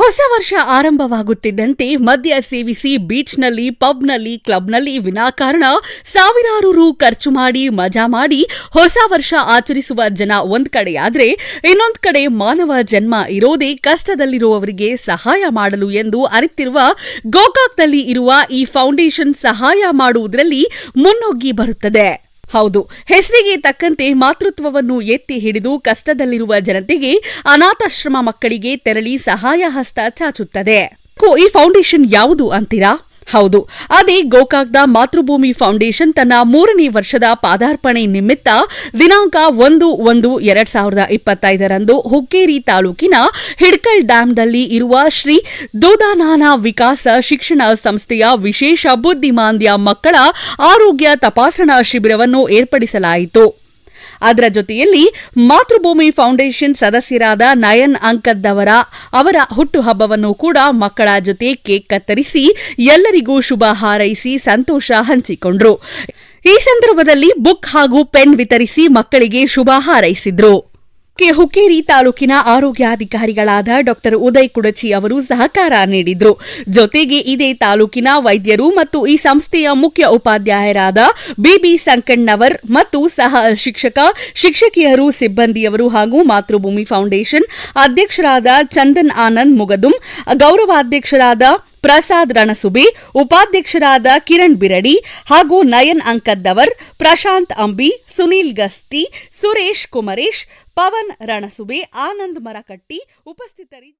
ಹೊಸ ವರ್ಷ ಆರಂಭವಾಗುತ್ತಿದ್ದಂತೆ ಮದ್ಯ ಸೇವಿಸಿ ಬೀಚ್ನಲ್ಲಿ, ಪಬ್ನಲ್ಲಿ, ಕ್ಲಬ್ನಲ್ಲಿ ವಿನಾಕಾರಣ ಸಾವಿರಾರು ರು ಖರ್ಚು ಮಾಡಿ, ಮಜಾ ಮಾಡಿ ಹೊಸ ವರ್ಷ ಆಚರಿಸುವ ಜನ ಒಂದ್ ಕಡೆಯಾದ್ರೆ ಇನ್ನೊಂದ್ ಕಡೆ ಮಾನವ ಜನ್ಮ ಇರೋದೇ ಕಷ್ಟದಲ್ಲಿರುವವರಿಗೆ ಸಹಾಯ ಮಾಡಲು ಎಂದು ಅರಿತಿರುವ ಗೋಕಾಕ್ನಲ್ಲಿ ಇರುವ ಈ ಫೌಂಡೇಶನ್ ಸಹಾಯ ಮಾಡುವುದರಲ್ಲಿ ಮುನ್ನುಗ್ಗಿ ಬರುತ್ತದೆ. ಹೌದು. ಹೆಸರಿಗೆ ತಕ್ಕಂತೆ ಮಾತೃತ್ವವನ್ನು ಎತ್ತಿ ಹಿಡಿದು ಕಷ್ಟದಲ್ಲಿರುವ ಜನತೆಗೆ ಅನಾಥಾಶ್ರಮ ಮಕ್ಕಳಿಗೆ ತೆರಳಿ ಸಹಾಯ ಹಸ್ತ ಚಾಚುತ್ತದೆ ಈ ಫೌಂಡೇಶನ್ ಯಾವುದು ಅಂತೀರಾ? ಹೌದು. ಅದೇ ಗೋಕಾಕ್ದ ಮಾತೃಭೂಮಿ ಫೌಂಡೇಶನ್ ತನ್ನ ಮೂರನೇ ವರ್ಷದ ಪಾದಾರ್ಪಣೆ ನಿಮಿತ್ತ ದಿನಾಂಕ ಒಂದು ಒಂದು ಎರಡ್ ಸಾವಿರದ ಇಪ್ಪತ್ತೈದರಂದು ಹುಕ್ಕೇರಿ ತಾಲೂಕಿನ ಹಿಡ್ಕಲ್ ಡ್ಯಾಂನಲ್ಲಿ ಇರುವ ಶ್ರೀ ದೋದಾನಾನ ವಿಕಾಸ ಶಿಕ್ಷಣ ಸಂಸ್ಥೆಯ ವಿಶೇಷ ಬುದ್ಧಿಮಾಂದ್ಯ ಮಕ್ಕಳ ಆರೋಗ್ಯ ತಪಾಸಣಾ ಶಿಬಿರವನ್ನು ಏರ್ಪಡಿಸಲಾಯಿತು. ಅದರ ಜೊತೆಯಲ್ಲಿ ಮಾತೃಭೂಮಿ ಫೌಂಡೇಶನ್ ಸದಸ್ಯರಾದ ನಯನ್ ಅಂಕದ್ದವರ ಅವರ ಹುಟ್ಟುಹಬ್ಬವನ್ನು ಕೂಡ ಮಕ್ಕಳ ಜೊತೆ ಕೇಕ್ ಕತ್ತರಿಸಿ ಎಲ್ಲರಿಗೂ ಶುಭ ಹಾರೈಸಿ ಸಂತೋಷ ಹಂಚಿಕೊಂಡ್ರು. ಈ ಸಂದರ್ಭದಲ್ಲಿ ಬುಕ್ ಹಾಗೂ ಪೆನ್ ವಿತರಿಸಿ ಮಕ್ಕಳಿಗೆ ಶುಭ ಹಾರೈಸಿದ್ರು. ಹುಕ್ಕೇರಿ ತಾಲೂಕಿನ ಆರೋಗ್ಯಾಧಿಕಾರಿಗಳಾದ ಡಾಕ್ಟರ್ ಉದಯ್ ಕುಡಚಿ ಅವರು ಸಹಕಾರ ನೀಡಿದ್ರು. ಜೊತೆಗೆ ಇದೇ ತಾಲೂಕಿನ ವೈದ್ಯರು ಮತ್ತು ಈ ಸಂಸ್ಥೆಯ ಮುಖ್ಯ ಉಪಾಧ್ಯಾಯರಾದ ಬಿಬಿ ಸಂಕಣ್ಣವರ್ ಮತ್ತು ಸಹ ಶಿಕ್ಷಕ, ಶಿಕ್ಷಕಿಯರು ಸಿಬ್ಬಂದಿಯವರು ಹಾಗೂ ಮಾತೃಭೂಮಿ ಫೌಂಡೇಶನ್ ಅಧ್ಯಕ್ಷರಾದ ಚಂದನ್ ಆನಂದ್ ಮುಗದುಂ, ಗೌರವಾಧ್ಯಕ್ಷರಾದ ಪ್ರಸಾದ್ ರಣಸುಬಿ, ಉಪಾಧ್ಯಕ್ಷರಾದ ಕಿರಣ್ ಬಿರಡಿ ಹಾಗೂ ನಯನ್ ಅಂಕದ್ದವರ್, ಪ್ರಶಾಂತ್ ಅಂಬಿ, ಸುನೀಲ್ ಗಸ್ತಿ, ಸುರೇಶ್ ಕುಮರೇಶ್, ಪವನ್ ರಣಸುಬೆ, ಆನಂದ್ ಮರಕಟ್ಟಿ ಉಪಸ್ಥಿತರಿ